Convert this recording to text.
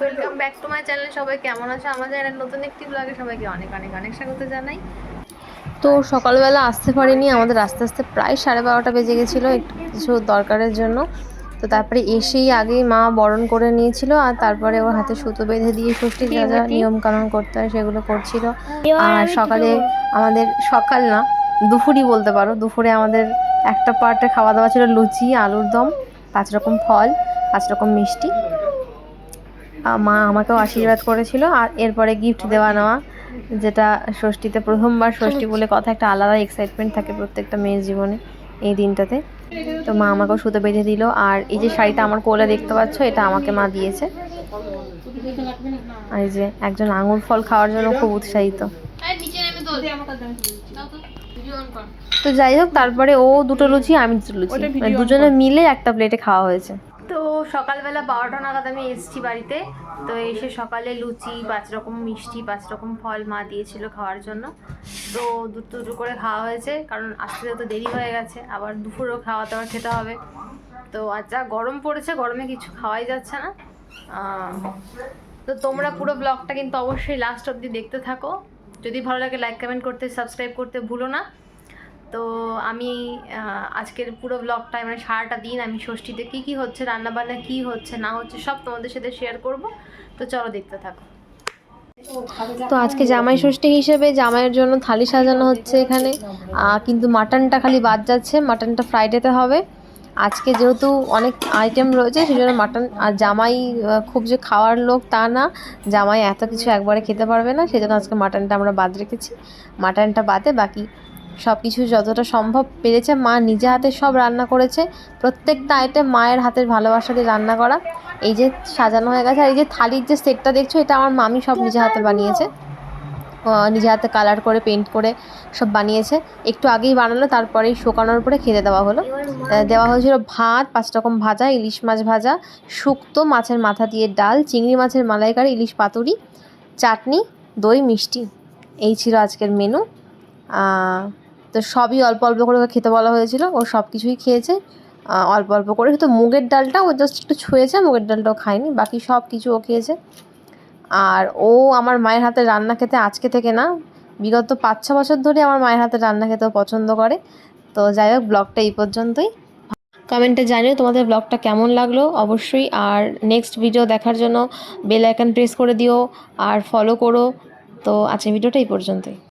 Welcome back to my channel সবাই কেমন আছে? আমাদের নতুন একটি ব্লগে সবাইকে অনেক অনেক অনেক স্বাগত জানাই। তো সকালবেলা আসতে পারিনি আমাদের আস্তে আস্তে প্রায় সাড়ে বারোটা বেজে গেছিল একটু কিছু দরকারের জন্য। তো তারপরে এসেই আগেই মা বরণ করে নিয়েছিল আর তারপরে ওর হাতে সুতো বেঁধে দিয়ে ষষ্ঠীর যা যা নিয়ম কানুন করতে হয় সেগুলো করছিল। আর সকালে আমাদের সকাল না দুপুরই বলতে পারো দুপুরে আমাদের একটা পার্টে খাওয়া দাওয়া ছিল লুচি আলুর দম পাঁচ রকম ফল পাঁচ রকম মিষ্টি। মা আমাকেও আশীর্বাদ করেছিল। আর এরপরে গিফট দেওয়া নেওয়া যেটা ষষ্ঠীতে প্রথমবার ষষ্ঠী বলে কথা একটা আলাদা এক্সাইটমেন্ট থাকে প্রত্যেকটা মেয়ের জীবনে এই দিনটাতে। তো মা আমাকেও সুতো বেঁধে দিল। আর এই যে শাড়িটা আমার কোলে দেখতে পাচ্ছ এটা আমাকে মা দিয়েছে। আর এই যে একজন আঙুর ফল খাওয়ার জন্য খুব উৎসাহিত। তো যাই হোক তারপরে ও দুটো লুচি আমি দুটো লুচি। মানে দুজনে মিলে একটা প্লেটে খাওয়া হয়েছে। তো সকালবেলা বারোটা নাগাদ আমি এসেছি বাড়িতে। তো এসে সকালে লুচি, পাঁচ রকম মিষ্টি, পাঁচ রকম ফল মা দিয়েছিল খাওয়ার জন্য। তো দুটো দুটো করে খাওয়া হয়েছে, কারণ আসতে তো দেরি হয়ে গেছে, আবার দুপুরেও খাওয়া দাওয়া খেতে হবে। তো আর যা গরম পড়েছে, গরমে কিছু খাওয়াই যাচ্ছে না। তো তোমরা পুরো ব্লগটা কিন্তু অবশ্যই লাস্ট অবধি দেখতে থাকো। যদি ভালো লাগে লাইক কমেন্ট করতে সাবস্ক্রাইব করতে ভুলো না। তো আমি আজকের পুরো ব্লগটায় মানে সারাটা দিন আমি ষষ্ঠীতে কী কী হচ্ছে, রান্নাবান্না কী হচ্ছে, না হচ্ছে, সব তোমাদের সাথে শেয়ার করব। তো চলো দেখতে থাকো। তো আজকে জামাই ষষ্ঠী হিসেবে জামাইয়ের জন্য থালি সাজানো হচ্ছে এখানে। কিন্তু মাটনটা খালি বাদ যাচ্ছে, মাটনটা ফ্রাইডেতে হবে। আজকে যেহেতু অনেক আইটেম রয়েছে সেই জন্য মাটন আর জামাই খুব যে খাওয়ার লোক তা না। জামাই এত কিছু একবারে খেতে পারবে না সেই জন্য আজকে মাটনটা আমরা বাদ রেখেছি। মাটনটা বাদে বাকি সব কিছু যতটা সম্ভব পেরেছে। মা নিজে হাতে সব রান্না করেছে। প্রত্যেকটা আইটেম মায়ের হাতের ভালোবাসা দিয়ে রান্না করা। এই যে সাজানো হয়ে গেছে, আর এই যে থালির যে সেটটা দেখছ, এটা আমার মামি সব নিজে হাতে বানিয়েছে। নিজে হাতে কালার করে পেন্ট করে সব বানিয়েছে। একটু আগেই বানালো, তারপরেই শুকানোর পরে খেতে দেওয়া হলো। দেওয়া হয়েছিল ভাত, পাঁচ রকম ভাজা, ইলিশ মাছ ভাজা, শুক্তো মাছের মাথা দিয়ে ডাল, চিংড়ি মাছের মালাইকারি, ইলিশ পাতুরি, চাটনি, দই, মিষ্টি। এই ছিল আজকের মেনু তো সবই অল্প অল্প করে খেতে বলা হয়েছিল। ও সব কিছুই খেয়েছে। অল্প অল্প করে। শুধু মুগের ডালটা ও জাস্ট একটু ছুঁয়েছে, মুগের ডালটাও খায়নি। বাকি সব কিছু ও খেয়েছে। আর ও আমার মায়ের হাতে রান্না খেতে আজকে থেকে না, বিগত পাঁচ, ছ বছর ধরে আমার মায়ের হাতে রান্না খেতে ও পছন্দ করে। তো যাই হোক, ব্লগটা এই পর্যন্তই। কমেন্টে জানিও তোমাদের ব্লগটা কেমন লাগল অবশ্যই। আর নেক্সট ভিডিও দেখার জন্য বেল আইকন প্রেস করে দিও। আর ফলো করো। তো আজকের ভিডিওটা এই পর্যন্তই।